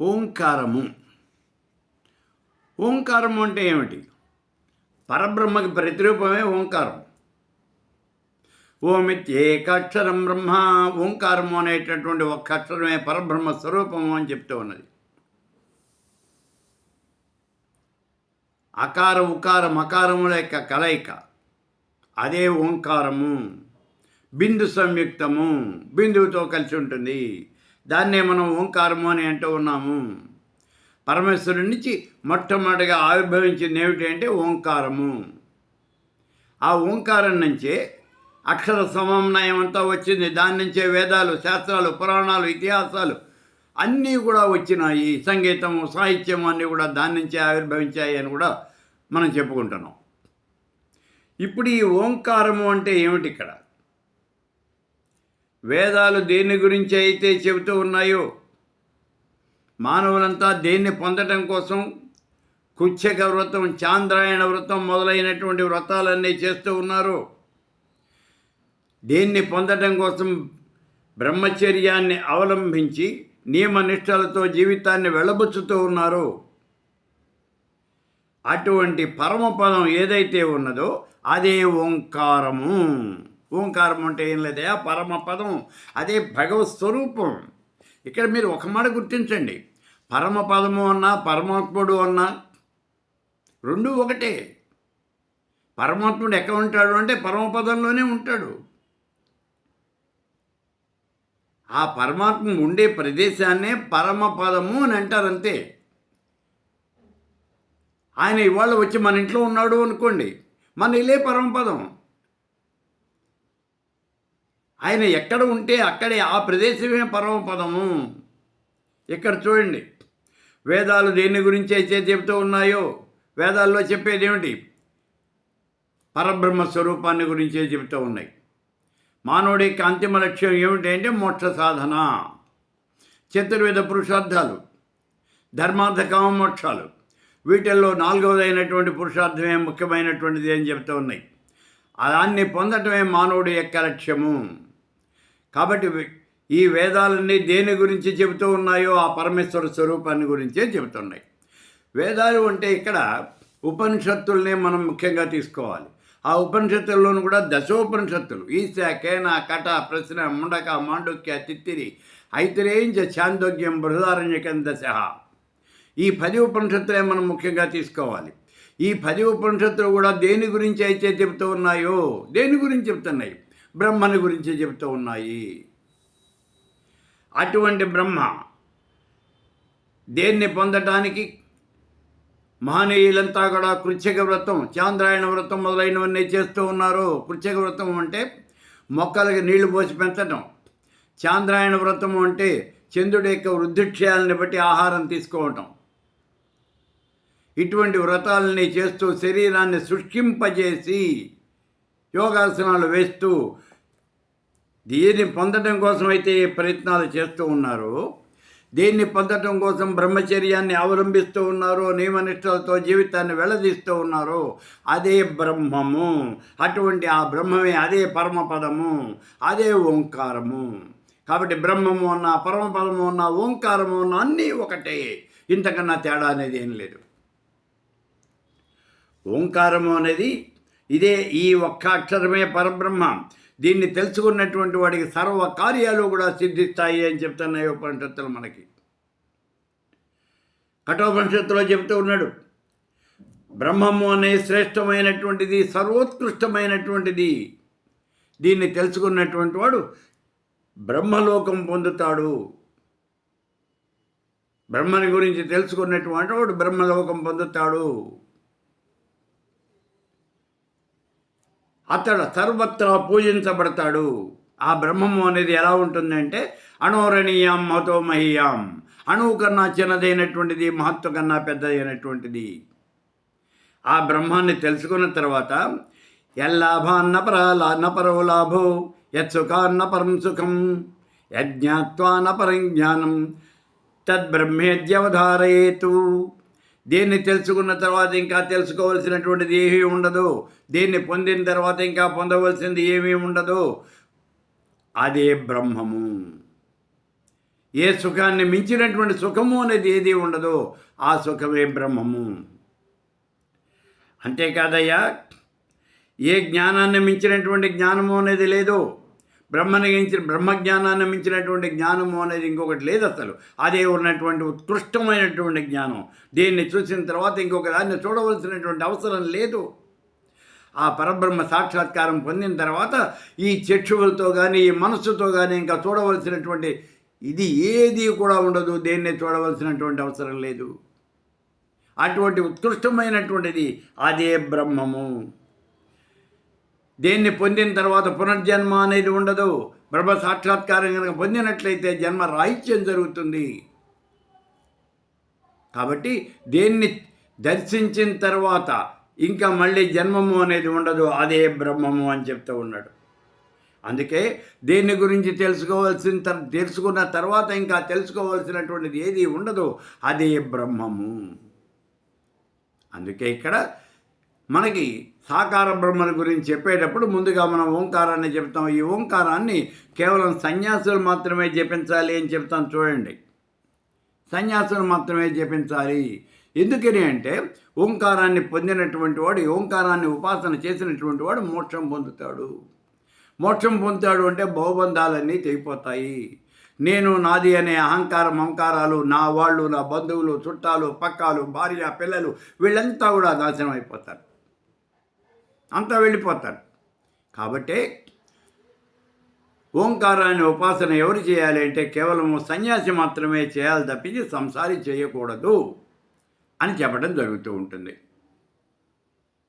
ఓంకారము. ఓంకారము అంటే ఏమిటి? పరబ్రహ్మకి ప్రతిరూపమే ఓంకారం. ఓమిత్యేకాక్షరం బ్రహ్మ. ఓంకారము అనేటటువంటి ఒక్క అక్షరమే పరబ్రహ్మ స్వరూపము అని చెప్తూ ఉన్నది. అకార ఉకార మకారముల యొక్క కలయిక. అదే ఓంకారము. బిందు సంయుక్తము. బిందువుతో కలిసి ఉంటుంది. దాన్నే మనం ఓంకారము అని అంటూ ఉన్నాము. పరమేశ్వరుడి నుంచి మొట్టమొదటిగా ఆవిర్భవించింది ఏమిటి అంటే ఓంకారము. ఆ ఓంకారం నుంచే అక్షర సమన్వయం అంతా వచ్చింది. దాని నుంచే వేదాలు శాస్త్రాలు పురాణాలు ఇతిహాసాలు అన్నీ కూడా వచ్చినాయి. సంగీతము సాహిత్యము అన్నీ కూడా దాని నుంచే ఆవిర్భవించాయి అని కూడా మనం చెప్పుకుంటున్నాం. ఇప్పుడు ఈ ఓంకారము అంటే ఏమిటి ఇక్కడ? వేదాలు దేని గురించి అయితే చెబుతూ ఉన్నాయో మానవులంతా దేన్ని పొందటం కోసం కుచ్చక వ్రతం చాంద్రాయణ వ్రతం మొదలైనటువంటి వ్రతాలన్నీ చేస్తూ ఉన్నారు. దేన్ని పొందటం కోసం బ్రహ్మచర్యాన్ని అవలంబించి నియమనిష్టలతో జీవితాన్ని వెళ్ళబుచ్చుతూ ఉన్నారు. అటువంటి పరమపదం ఏదైతే ఉన్నదో అదే ఓంకారము. ఓంకారం అంటే ఏం లేదయా పరమపదం అదే భగవత్ స్వరూపం. ఇక్కడ మీరు ఒక మాట గుర్తించండి. పరమపదము అన్నా పరమాత్ముడు అన్నా రెండు ఒకటే. పరమాత్ముడు ఎక్కడ ఉంటాడు అంటే పరమపదంలోనే ఉంటాడు. ఆ పరమాత్మ ఉండే ప్రదేశాన్నే పరమపదము అని అంటారు అంతే. ఆయన ఇవాళ వచ్చి మన ఇంట్లో ఉన్నాడు అనుకోండి. మన ఇల్లే పరమపదం ఆయన ఎక్కడ ఉంటే అక్కడే ఆ ప్రదేశమే పరమపదము. ఇక్కడ చూడండి వేదాలు దేని గురించి అయితే చెబుతూ ఉన్నాయో? వేదాల్లో చెప్పేది ఏమిటి? పరబ్రహ్మ స్వరూపాన్ని గురించే చెబుతూ ఉన్నాయి. మానవుడి యొక్క అంతిమ లక్ష్యం ఏమిటి అంటే మోక్ష సాధన. చతుర్వేద పురుషార్థాలు ధర్మార్థకామ మోక్షాలు. వీటిల్లో నాలుగవదైనటువంటి పురుషార్థమే ముఖ్యమైనటువంటిది అని చెబుతూ ఉన్నాయి. దాన్ని పొందటమే మానవుడి యొక్క లక్ష్యము. కాబట్టి ఈ వేదాలన్నీ దేని గురించి చెబుతూ ఉన్నాయో ఆ పరమేశ్వర స్వరూపాన్ని గురించే చెబుతున్నాయి. వేదాలు అంటే ఇక్కడ ఉపనిషత్తుల్నే మనం ముఖ్యంగా తీసుకోవాలి. ఆ ఉపనిషత్తుల్లోనూ కూడా దశోపనిషత్తులు. ఈశ కేన కట ప్రశ్న ముండక మాండుక్య తిత్తిరి ఐతిరేంచ చాందోగ్యం బృహదారణ్యకం దశ ఈ పది ఉపనిషత్తులే మనం ముఖ్యంగా తీసుకోవాలి. ఈ పది ఉపనిషత్తులు కూడా దేని గురించి అయితే చెబుతూ ఉన్నాయో దేని గురించి చెప్తున్నాయి బ్రహ్మని గురించి చెబుతూ ఉన్నాయి. అటువంటి బ్రహ్మ దేన్ని పొందటానికి మహనీయులంతా కూడా కృత్యక వ్రతం చాంద్రాయణ వ్రతం మొదలైనవన్నీ చేస్తూ ఉన్నారు. కృత్యక వ్రతం అంటే మొక్కలకి నీళ్ళు పోసి పెంచడం చాంద్రాయణ వ్రతం అంటే చంద్రుడి యొక్క వృద్ధిక్షయాలని బట్టి ఆహారం తీసుకోవటం. ఇటువంటి వ్రతాలని చేస్తూ శరీరాన్ని శుష్కింపజేసి యోగాసనాలు వేస్తూ దీన్ని పొందడం కోసం అయితే ప్రయత్నాలు చేస్తూ ఉన్నారు. దీన్ని పొందడం కోసం బ్రహ్మచర్యాన్ని అవలంబిస్తూ ఉన్నారు నియమనిష్టలతో జీవితాన్ని వెళ్ళదీస్తూ ఉన్నారో. అదే బ్రహ్మము. అటువంటి ఆ బ్రహ్మమే అదే పరమపదము అదే ఓంకారము. కాబట్టి బ్రహ్మము ఉన్న పరమపదము ఉన్న ఓంకారము ఉన్న అన్నీ ఒకటే. ఇంతకన్నా తేడా అనేది ఏం లేదు. ఓంకారము అనేది ఇదే ఈ ఒక్క అక్షరమే పరబ్రహ్మ. దీన్ని తెలుసుకున్నటువంటి వాడికి సర్వ కార్యాలు కూడా సిద్ధిస్తాయి అని చెప్తున్నాయి ఉపనిషత్తులు మనకి. కఠోపనిషత్తులో చెప్తూ ఉన్నాడు బ్రహ్మము అనే శ్రేష్టమైనటువంటిది సర్వోత్కృష్టమైనటువంటిది. దీన్ని తెలుసుకున్నటువంటి వాడు బ్రహ్మలోకం పొందుతాడు. బ్రహ్మని గురించి తెలుసుకున్నటువంటి వాడు బ్రహ్మలోకం పొందుతాడు. అతడు సర్వత్రా పూజించబడతాడు. ఆ బ్రహ్మము అనేది ఎలా ఉంటుందంటే అణోరణీయం మహతో మహీయాం. అణువు కన్నా చిన్నదైనటువంటిది మహత్వ కన్నా పెద్దదైనటువంటిది. ఆ బ్రహ్మాన్ని తెలుసుకున్న తర్వాత ఎల్లాభాన్న పరాలా నపరో లాభో యత్సుఖాన్న పరం సుఖం యజ్ఞాత్వా నపరం జ్ఞానం తద్బ్రహ్మేద్యవధారయేతు. దీన్ని తెలుసుకున్న తర్వాత ఇంకా తెలుసుకోవలసినటువంటిది ఏమీ ఉండదు. దీన్ని పొందిన తర్వాత ఇంకా పొందవలసింది ఏమీ ఉండదు. అదే బ్రహ్మము. ఏ సుఖాన్ని మించినటువంటి సుఖము అనేది ఏది ఉండదో. ఆ సుఖమే బ్రహ్మము. అంతేకాదయ్యా ఏ జ్ఞానాన్ని మించినటువంటి జ్ఞానము అనేది లేదు. బ్రహ్మని మించిన బ్రహ్మజ్ఞానాన్ని మించినటువంటి జ్ఞానము అనేది ఇంకొకటి లేదు అసలు. అదే ఉన్నటువంటి ఉత్కృష్టమైనటువంటి జ్ఞానం. దీన్ని చూసిన తర్వాత ఇంకొక దాన్ని చూడవలసినటువంటి అవసరం లేదు. ఆ పరబ్రహ్మ సాక్షాత్కారం పొందిన తర్వాత ఈ చక్షువులతో కానీ ఈ మనస్సుతో కానీ ఇంకా చూడవలసినటువంటి ఇది ఏది కూడా ఉండదు. దేన్ని చూడవలసినటువంటి అవసరం లేదు. అటువంటి ఉత్కృష్టమైనటువంటిది అదే బ్రహ్మము. దేన్ని పొందిన తర్వాత పునర్జన్మ అనేది ఉండదు. బ్రహ్మ సాక్షాత్కారం కనుక పొందినట్లయితే జన్మ రాహిత్యం జరుగుతుంది. కాబట్టి దేన్ని దర్శించిన తర్వాత ఇంకా మళ్ళీ జన్మము అనేది ఉండదు. అదే బ్రహ్మము అని చెప్తూ ఉన్నాడు. అందుకే దేని గురించి తెలుసుకోవాల్సిన తర్ తెలుసుకున్న తర్వాత ఇంకా తెలుసుకోవాల్సినటువంటిది ఏది ఉండదు. అదే బ్రహ్మము. అందుకే ఇక్కడ మనకి సాకార బ్రహ్మను గురించి చెప్పేటప్పుడు ముందుగా మనం ఓంకారాన్ని చెప్తాం. ఈ ఓంకారాన్ని కేవలం సన్యాసులు మాత్రమే జపించాలి అని చెప్తాం చూడండి. సన్యాసులు మాత్రమే జపించాలి. ఎందుకని అంటే ఓంకారాన్ని పొందినటువంటి వాడు ఓంకారాన్ని ఉపాసన చేసినటువంటి వాడు మోక్షం పొందుతాడు. మోక్షం పొందుతాడు అంటే బహుబంధాలన్నీ తెగిపోతాయి. నేను నాది అనే అహంకారం అహంకారాలు నా వాళ్ళు నా బంధువులు చుట్టాలు పక్కాలు భార్య పిల్లలు వీళ్ళంతా కూడా నాశనం అయిపోతారు. అంతా వెళ్ళిపోతారు కాబట్టి ఓంకారాన్ని ఉపాసన ఎవరు చేయాలి అంటే కేవలం సన్యాసి మాత్రమే చేయాలి తప్పించి సంసారి చేయకూడదు అని చెప్పడం జరుగుతూ ఉంటుంది.